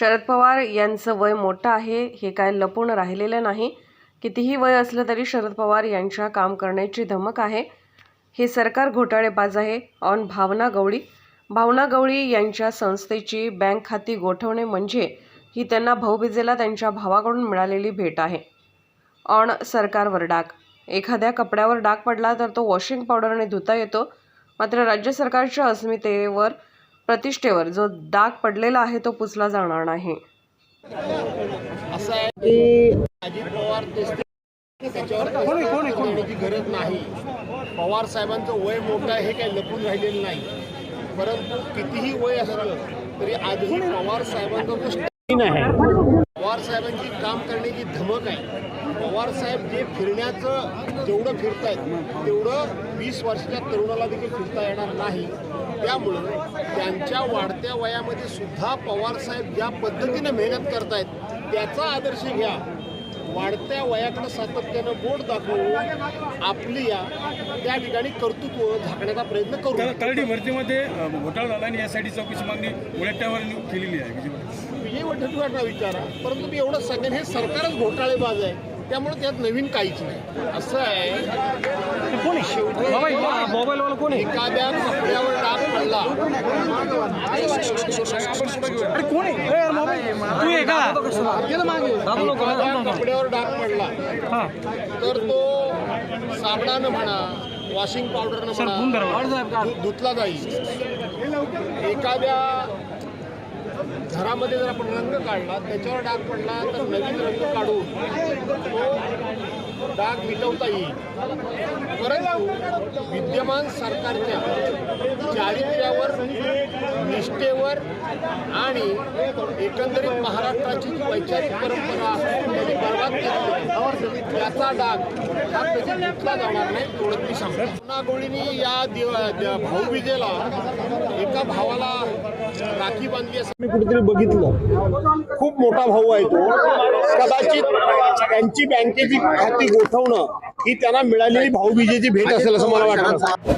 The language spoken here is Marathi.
शरद पवार यांचं वय मोठं आहे हे काय लपून राहिलेलं नाही. कितीही वय असलं तरी शरद पवार यांच्या काम करण्याची धमक आहे. हे सरकार घोटाळेबाज आहे ऑन भावना गवळी. भावना गवळी यांच्या संस्थेची बँक खाती गोठवणे म्हणजे ही त्यांना भाऊबीजेला त्यांच्या भावाकडून मिळालेली भेट आहे. ऑन सरकारवर डाग. एखाद्या कपड्यावर डाग पडला तर तो वॉशिंग पावडरने धुता येतो. मात्र राज्य सरकारच्या अस्मितेवर प्रतिष्ठेवर जो डाग पडलेला आहे तो पुसला जाणार नाही. असं आहे की अजित पवार गरज नाही. पवार साहेबांचं वय मोठं आहे हे काही लपून राहिलेलं नाही. परंतु कितीही वय असलं तरी आजही पवार साहेबांचा जो आहे. पवार साहेबांची काम करण्याची धमक आहे पवार साहेब जे फिरण्याचं जेवढं फिरतायत तेवढं वीस वर्षाच्या तरुणाला देखील फिरता येणार नाही. त्यामुळं त्यांच्या वाढत्या वयामध्ये सुद्धा पवार साहेब ज्या पद्धतीने मेहनत करतायत त्याचा आदर्श घ्या. वाढत्या वयाकडे सातत्यानं बोट दाखवून आपली या त्या ठिकाणी कर्तृत्व झाकण्याचा प्रयत्न करू. करडी भरतीमध्ये घोटाळा झाला आणि यासाठी चौकशी मागणी उलट्यावर केलेली आहे. वडेट्टीवारना विचारा. परंतु मी एवढं सांगेन हे सरकारच घोटाळेबाज आहे. त्यामुळे त्यात नवीन काहीच नाही. असं आहे. शेवटी एखाद्या कपड्यावर डाग पडला. कपड्यावर डाग पडला. तर तो साबणानं म्हणा वॉशिंग पावडरनं म्हणा धुतला जाईल. एखाद्या घरामध्ये जर आपण रंग काढला त्याच्यावर डाग पडला तर नवीन रंग काढून तो डाग मिटवता येईल. परंतु विद्यमान सरकारच्या चारित्र्यावर निष्ठेवर आणि एकंदरीत महाराष्ट्राची जी वैचारिक परंपरा आहे त्याने बर्बाद केली. याचा डाग हा कधी घेतला जाणार नाही एवढं मी सांगतो. नागोळीनी या दिव भाऊबीजेला एका भावाला राखी बांधली असं. मी कुठेतरी बघितलं. खूप मोठा भाऊ आहे तो. कदाचित त्यांची बँकेची खाती गोठवणं ही त्यांना मिळालेली भाऊबीजेची भेट असेल असं मला वाटतं.